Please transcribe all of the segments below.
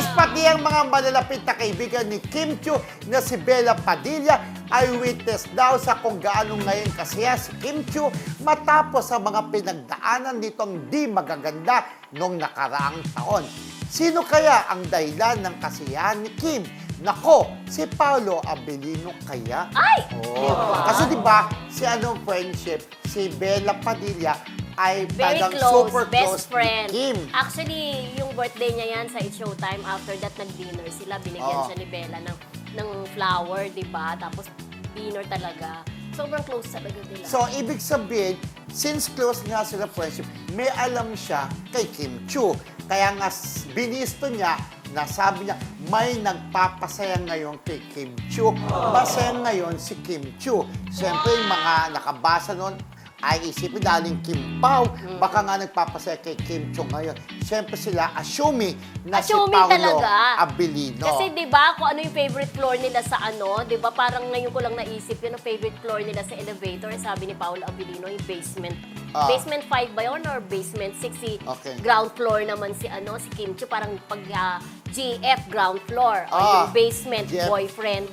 Yes, pati ang mga malalapit na kaibigan ni Kim Chiu na si Bella Padilla ay witness daw sa kung gaano ngayon kasaya si Kim Chiu matapos ang mga pinagdaanan nitong di magaganda noong nakaraang taon. Sino kaya ang dahilan ng kasiyahan ni Kim? Nako, si Paolo Abilino kaya? Ay! Diba? Kasi di ba si anong friendship, si Bella Padilla ay Very close, super best close friend. ni Kim. Actually, yung birthday niya yan sa It's Showtime, after that, nag-dinner sila. Binigyan Oo. siya ni Bella ng, ng flower, di ba? Tapos, dinner talaga. Sobrang close talaga nila. So, ibig sabihin, since close nga sila friendship, may alam siya kay Kim Chu. Kaya nga, s- binisto niya na sabi niya, may nagpapasaya ngayon kay Kim Chu. Masaya ngayon si Kim Chu. Siyempre, yung mga nakabasa noon, ay isipin daling Kim Pao, Mm. baka nga nagpapasaya kay Kim Chu ngayon. Siyempre sila, assuming na Assuming si Paolo talaga. Abilino. Kasi 'di ba, kung ano yung favorite floor nila sa ano, 'di ba? Parang ngayon ko lang naisip yun, ang favorite floor nila sa elevator, sabi ni Paolo Abilino, yung basement. Ah. Basement 5 ba yun or basement 6? Si Okay. ground floor naman si ano, si Kim Chiu, parang pag ah, GF ground floor or Ah, yung basement GF. boyfriend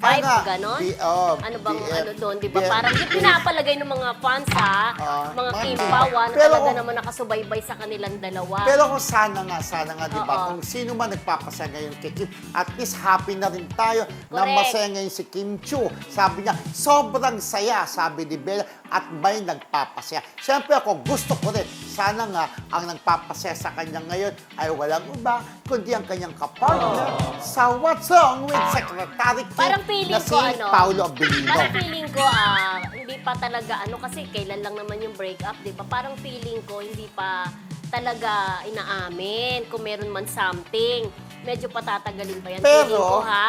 5 nga, ganon. B- oh, ano bang BF, ano doon, 'di ba? BF. Parang yung pinapalagay ng mga fans ha, Ah, mga mga- Kim Pawan, Pero talaga kung- naman nakasubaybay sa kanilang dalawa. Pero kung sana nga, sana nga, di ba, Oo. kung sino man nagpapasaya ngayon kay Kim, at least happy na rin tayo na Correct. masaya ngayon si Kim Chu. Sabi niya, sobrang saya, sabi ni Bella, at may nagpapasaya. Siyempre ako, gusto ko rin, sana nga, ang nagpapasaya sa kanya ngayon ay walang iba, kundi ang kanyang kapartner sa What's Wrong with Secretary Kim Parang feeling na si ko, ano, Paolo Abilino. Parang feeling ko, ah, hindi pa talaga, ano, kasi kailan lang naman yung breakup, di ba? Parang feeling ko, hindi pa talaga inaamin kung meron man something. Medyo patatagalin pa yan. Pero- feeling ko, ha?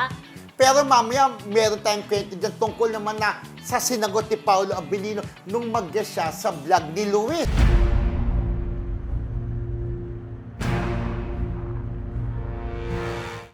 Pero mamaya, meron tayong kwento dyan tungkol naman na sa sinagot ni Paolo Abilino nung mag siya sa vlog ni Luis.